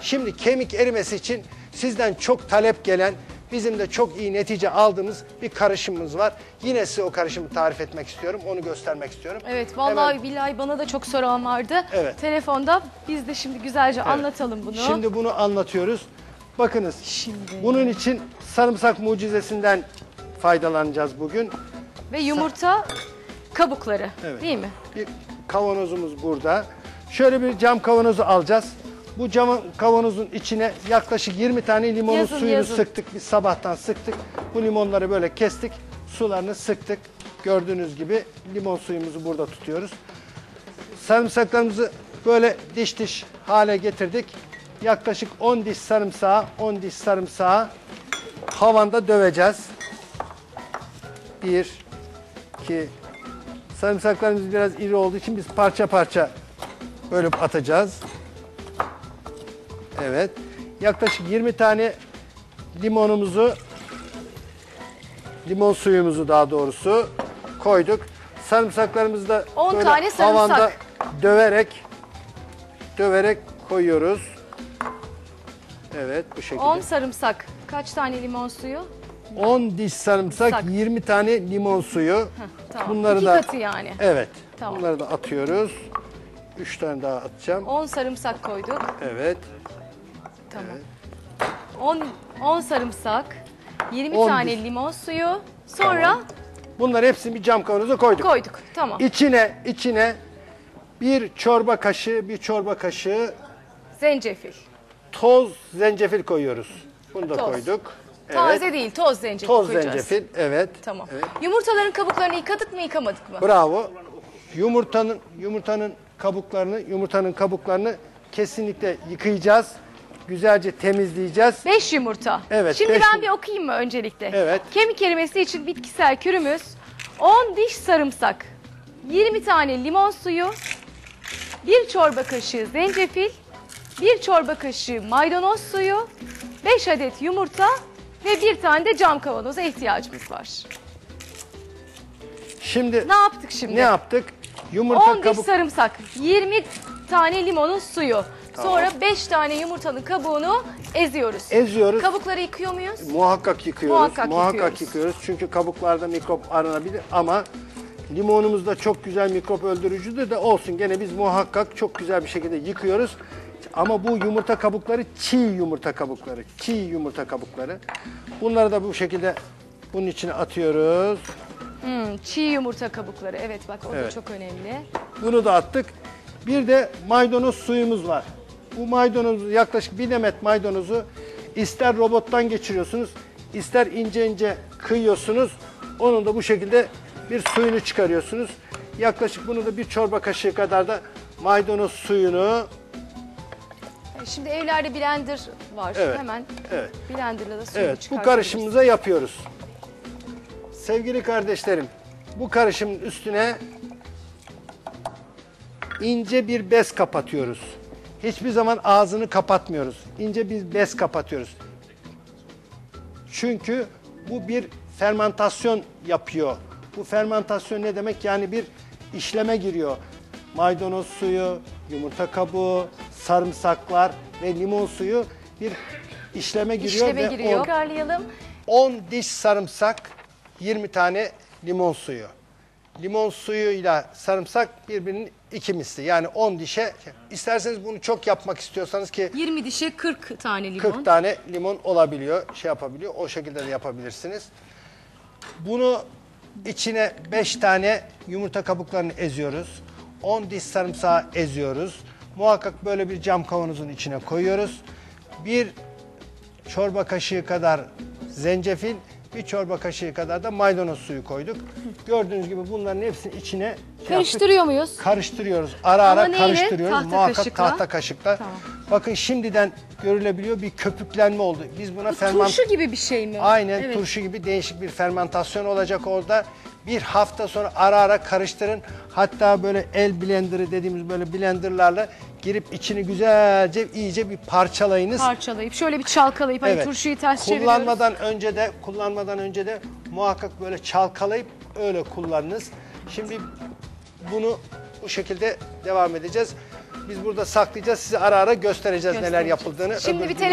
Şimdi kemik erimesi için sizden çok talep gelen, bizim de çok iyi netice aldığımız bir karışımımız var. Yine size o karışımı tarif etmek istiyorum, onu göstermek istiyorum. Evet vallahi Hemen- billahi bana da çok soran vardı. Evet. Telefonda biz de şimdi güzelce anlatalım bunu. Şimdi bunu anlatıyoruz. Bakınız, Şimdi. bunun için sarımsak mucizesinden faydalanacağız bugün. Ve yumurta kabukları Evet. değil mi? Bir kavanozumuz burada. Şöyle bir cam kavanozu alacağız. Bu cam kavanozun içine yaklaşık 20 tane limonun Yazın, suyunu yazın. sıktık. Biz sabahtan sıktık. Bu limonları böyle kestik. Sularını sıktık. Gördüğünüz gibi limon suyumuzu burada tutuyoruz. Sarımsaklarımızı böyle diş diş hale getirdik. Yaklaşık 10 diş sarımsağı, 10 diş sarımsağı havanda döveceğiz. 1 2 Sarımsaklarımız biraz iri olduğu için biz parça parça bölüp atacağız. Evet. Yaklaşık 20 tane limonumuzu limon suyumuzu daha doğrusu koyduk. Sarımsaklarımızı da 10 böyle tane sarımsak. havanda döverek döverek koyuyoruz. Evet bu şekilde. 10 sarımsak. Kaç tane limon suyu? 10 diş sarımsak, Sak. 20 tane limon suyu. Tamam. Bunları İki da katı yani. Evet. Tamam. Bunları da atıyoruz. 3 tane daha atacağım. 10 sarımsak koyduk. Evet. Tamam. 10 10 sarımsak, 20 On tane diş. limon suyu. Sonra Bunları hepsini bir cam kavanoza koyduk. koyduk. Tamam. İçine içine bir çorba kaşığı, bir çorba kaşığı Zencefil. toz zencefil koyuyoruz. Bunu da Toz. koyduk. Evet. Taze değil, toz zencefil Toz koyacağız. zencefil. Evet. Tamam. Evet. Yumurtaların kabuklarını yıkadık mı, yıkamadık mı? Bravo. Yumurtanın yumurtanın kabuklarını, yumurtanın kabuklarını kesinlikle yıkayacağız. Güzelce temizleyeceğiz. 5 yumurta. Evet, Şimdi beş ben yum- bir okuyayım mı öncelikle? Evet. Kemik erimesi için bitkisel kürümüz 10 diş sarımsak, 20 tane limon suyu, 1 çorba kaşığı zencefil, 1 çorba kaşığı maydanoz suyu, 5 adet yumurta ve bir tane de cam kavanoza ihtiyacımız var. Şimdi Ne yaptık şimdi? ne yaptık? Yumurta 10 diş kabuk sarımsak, 20 tane limonun suyu. Sonra 5 tane yumurtanın kabuğunu eziyoruz. eziyoruz. Kabukları yıkıyor muyuz? Muhakkak yıkıyoruz. Muhakkak Muhakkak, yıkıyoruz. yıkıyoruz. Çünkü kabuklarda mikrop aranabilir ama limonumuz da çok güzel mikrop öldürücüdür de olsun. Gene biz muhakkak çok güzel bir şekilde yıkıyoruz. Ama bu yumurta kabukları çiğ yumurta kabukları. Çiğ yumurta kabukları. Bunları da bu şekilde bunun içine atıyoruz. Hmm, çiğ yumurta kabukları. Evet bak o da Evet. çok önemli. Bunu da attık. Bir de maydanoz suyumuz var. Bu maydanozu yaklaşık bir demet maydanozu ister robottan geçiriyorsunuz, ister ince ince kıyıyorsunuz. Onun da bu şekilde bir suyunu çıkarıyorsunuz. Yaklaşık bunu da bir çorba kaşığı kadar da maydanoz suyunu E, Şimdi evlerde blender var. Evet, Hemen evet. blenderla da suyunu Evet, bu karışımımıza yapıyoruz. Sevgili kardeşlerim, bu karışımın üstüne ince bir bez kapatıyoruz. Hiçbir zaman ağzını kapatmıyoruz. İnce bir bez kapatıyoruz. Çünkü bu bir fermentasyon yapıyor. Bu fermentasyon ne demek? Yani bir işleme giriyor. Maydanoz suyu, yumurta kabuğu, sarımsaklar ve limon suyu bir işleme giriyor. İşleme ve giriyor. o- Tekrarlayalım. 10 diş sarımsak, 20 tane limon suyu. Limon suyuyla sarımsak birbirinin iki misli. Yani 10 dişe. İsterseniz bunu çok yapmak istiyorsanız ki 20 dişe 40 tane limon. 40 tane limon olabiliyor, şey yapabiliyor. O şekilde de yapabilirsiniz. Bunu içine 5 tane yumurta kabuklarını eziyoruz. 10 diş sarımsağı eziyoruz. Muhakkak böyle bir cam kavanozun içine koyuyoruz. Bir çorba kaşığı kadar zencefil, bir çorba kaşığı kadar da maydanoz suyu koyduk. Gördüğünüz gibi bunların hepsini içine şey yaptık. Karıştırıyor muyuz? Karıştırıyoruz. Ara Ama ara neyle? karıştırıyoruz. Tahta Muhakkak kaşıkla. tahta kaşıkla. Tamam. Bakın şimdiden görülebiliyor bir köpüklenme oldu. Biz buna ferment Turşu gibi bir şey mi? Aynen Evet. turşu gibi değişik bir fermentasyon olacak orada. Bir hafta sonra ara ara karıştırın. Hatta böyle el blenderı dediğimiz böyle blenderlarla girip içini güzelce iyice bir parçalayınız. Parçalayıp şöyle bir çalkalayıp hani Evet. turşuyu ters çeviriyoruz. kullanmadan önce de kullanmadan önce de muhakkak böyle çalkalayıp öyle kullanınız. Şimdi bunu bu şekilde devam edeceğiz. Biz burada saklayacağız. Size ara ara göstereceğiz neler yapıldığını. Şimdi bir günler-